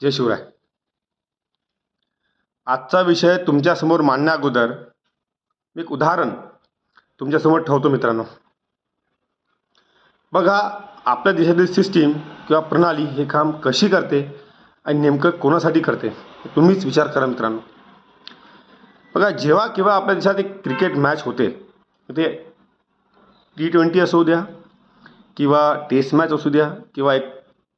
जय शिवराय. आजचा विषय तुमच्यासमोर मांडण्या अगोदर मी एक उदाहरण तुमच्यासमोर ठेवतो मित्रांनो. बघा आपल्या देशातील सिस्टीम किंवा प्रणाली हे काम कशी करते आणि नेमकं कोणासाठी करते तुम्हीच विचार करा मित्रांनो. बघा जेव्हा केव्हा आपल्या देशात एक क्रिकेट मॅच होते ते टी ट्वेंटी असू द्या किंवा टेस्ट मॅच असू द्या किंवा एक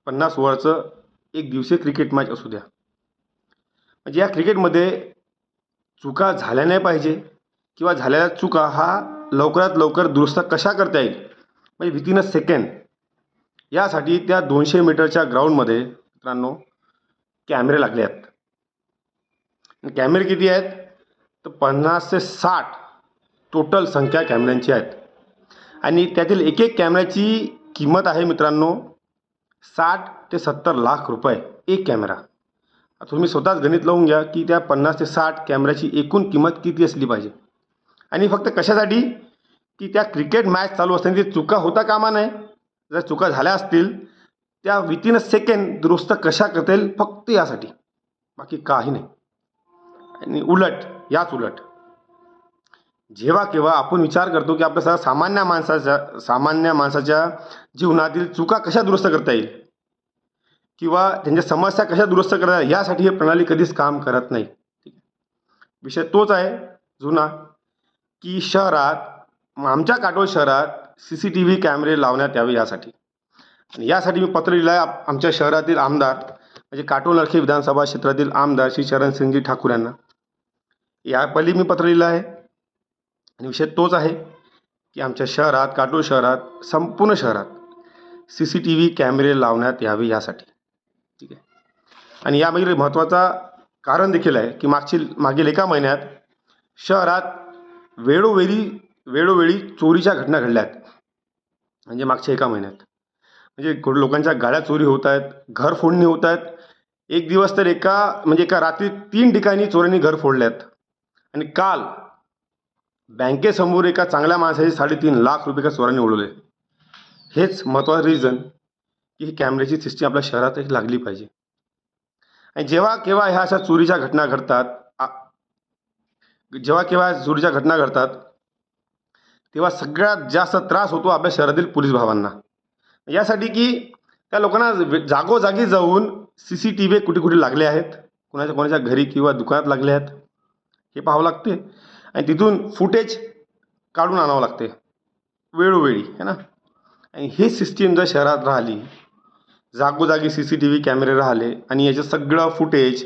पन्नास ओव्हरचं एक दिवसीय क्रिकेट मॅच असू द्या. म्हणजे या क्रिकेटमध्ये चुका झाल्या नाही पाहिजे किंवा झालेल्या चुका हा लवकरात लवकर दुरुस्त कशा करता येईल? म्हणजे विथिन अ सेकंड यासाठी त्या दोनशे मीटरच्या ग्राउंडमध्ये मित्रांनो कॅमेरे लागले आहेत. कॅमेरे किती आहेत? तर पन्नास ते साठ टोटल संख्या कॅमेऱ्यांची आहेत. आणि त्यातील एक एक कॅमेऱ्याची किंमत आहे मित्रांनो साठ ते सत्तर लाख रुपये एक कॅमेरा तुम्ही स्वतःच गणित लावून घ्या की त्या पन्नास ते साठ कॅमेऱ्याची एकूण किंमत किती असली पाहिजे. आणि फक्त कशासाठी? की त्या क्रिकेट मॅच चालू असताना ती चुका होता कामा नये. जर चुका झाल्या असतील त्या विथिन अ सेकंड दुरुस्त कशा करता येईल फक्त यासाठी. बाकी काही नाही. आणि उलट याच उलट. जेव्हा केव्हा आपण विचार करतो की आपल्या सामान्य माणसाच्या सामान्य माणसाच्या जीवनातील चुका कशा दुरुस्त करता येईल? किंवा त्यांच्या समस्या कशा दुरुस्त करता यासाठी ही प्रणाली कधीच काम करत नाही. ठीक आहे? विषय तोच आहे जुना की शहरात आमच्या काटोल शहरात सी सी टी व्ही कॅमेरे लावण्यात यावे यासाठी. आणि यासाठी मी पत्र लिहिलं आहे आमच्या शहरातील आमदार म्हणजे काटोल नरखे विधानसभा क्षेत्रातील आमदार श्री चरणसिंगजी ठाकूर यांना. या पहिली मी पत्र लिहिलं आहे आणि विषय तोच आहे की आमच्या शहरात काटोल शहरात संपूर्ण शहरात सी सी टी व्ही कॅमेरे लावण्यात यावे यासाठी. आणि यामागील महत्त्वाचा कारण देखील आहे की मागची मागील एका महिन्यात शहरात वेळोवेळी वेळोवेळी चोरीच्या घटना घडल्या आहेत म्हणजे मागच्या एका महिन्यात. म्हणजे को- लोकांच्या गाड्या चोरी होत आहेत घर फोडणी होत आहेत. एक दिवस तर एका म्हणजे एका रात्री तीन ठिकाणी चोरांनी घर फोडले आहेत आणि काल बँकेसमोर एका चांगल्या माणसाचे साडेतीन लाख रुपये का चोरांनी उडवले. हेच महत्त्वाचं रिझन की ही कॅमेऱ्याची सिस्टीम आपल्या शहरात लागली पाहिजे. आणि जेव्हा केव्हा ह्या अशा चोरीच्या घटना घडतात आ- जेव्हा केव्हा चोरीच्या घटना घडतात तेव्हा सगळ्यात जास्त त्रास होतो आपल्या शहरातील पोलीस भावांना. यासाठी की त्या लोकांना जागोजागी जाऊन सी सी टी व्ही कुठे कुठे लागले आहेत कोणाच्या कोणाच्या घरी किंवा दुकानात लागले आहेत हे पाहावं लागते. आणि तिथून फुटेज काढून आणावं लागते. वेळोवेळी है ना? आणि ही सिस्टीम जर शहरात राहिली जागोजागी सी सी टी व्ही कॅमेरे राहिले आणि याचं सगळं फुटेज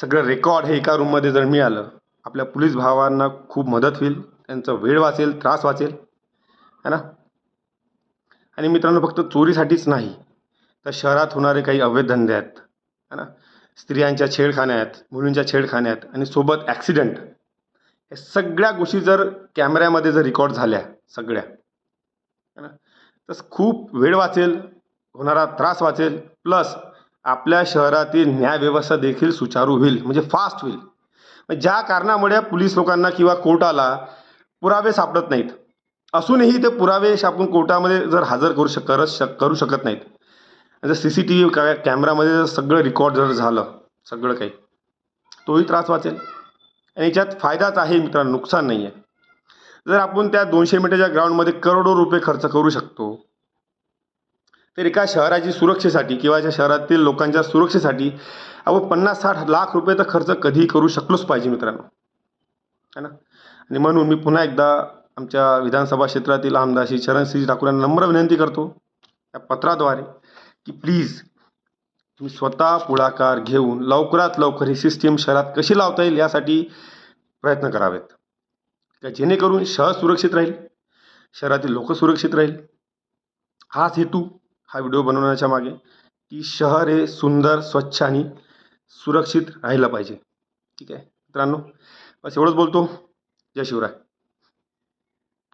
सगळं रेकॉर्ड हे एका रूममध्ये जर मिळालं आपल्या पोलीस भावांना खूप मदत होईल त्यांचा वेळ वाचेल त्रास वाचेल है ना? आणि मित्रांनो फक्त चोरीसाठीच नाही तर शहरात होणारे काही अवैध धंदे आहेत है ना? स्त्रियांच्या छेडखान्यात मुलींच्या छेडखान्यात आणि सोबत ॲक्सिडेंट या सगळ्या गोष्टी जर कॅमेऱ्यामध्ये जर रेकॉर्ड झाल्या सगळ्या है ना? तर खूप वेळ वाचेल होणारा त्रास वाचेल. प्लस आपल्या शहरातील न्यायव्यवस्था देखील सुचारू होईल. म्हणजे फास्ट होईल. ज्या कारणामुळे पोलीस लोकांना किंवा कोर्टाला पुरावे सापडत नाहीत. असूनही ते पुरावे आपण कोर्टामध्ये जर हजर करू शक करत शक करू शकत नाहीत. जर सी सी टी व्ही कॅ कॅमेरामध्ये जर सगळं रेकॉर्ड जर झालं सगळं काही तोही त्रास वाचेल. आणि याच्यात फायदाच आहे मित्रांनो नुकसान नाही आहे जर आपण त्या दोनशे मीटरच्या ग्राउंडमध्ये करोडो रुपये खर्च करू शकतो तर एका शहराची सुरक्षेसाठी किंवा ज्या शहरातील लोकांच्या सुरक्षेसाठी आपण पन्नास साठ लाख रुपये तर खर्च कधीही करू शकलोच पाहिजे मित्रांनो. है ना? आणि म्हणून मी पुन्हा एकदा आमच्या विधानसभा क्षेत्रातील आमदार श्री चरणसिंह ठाकूर यांना नम्र विनंती करतो या पत्राद्वारे की प्लीज तुम्ही स्वतः पुढाकार घेऊन लवकरात लवकर ही सिस्टीम शहरात कशी लावता येईल यासाठी प्रयत्न करावेत. का जेणेकरून शहर सुरक्षित राहील शहरातील लोक सुरक्षित राहील? हाच हेतू हा व्हिडिओ बनवण्याच्या मागे की शहर हे सुंदर स्वच्छ आणि सुरक्षित राहिलं पाहिजे. ठीक आहे? मित्रांनो बस एवढंच बोलतो. जय शिवराय.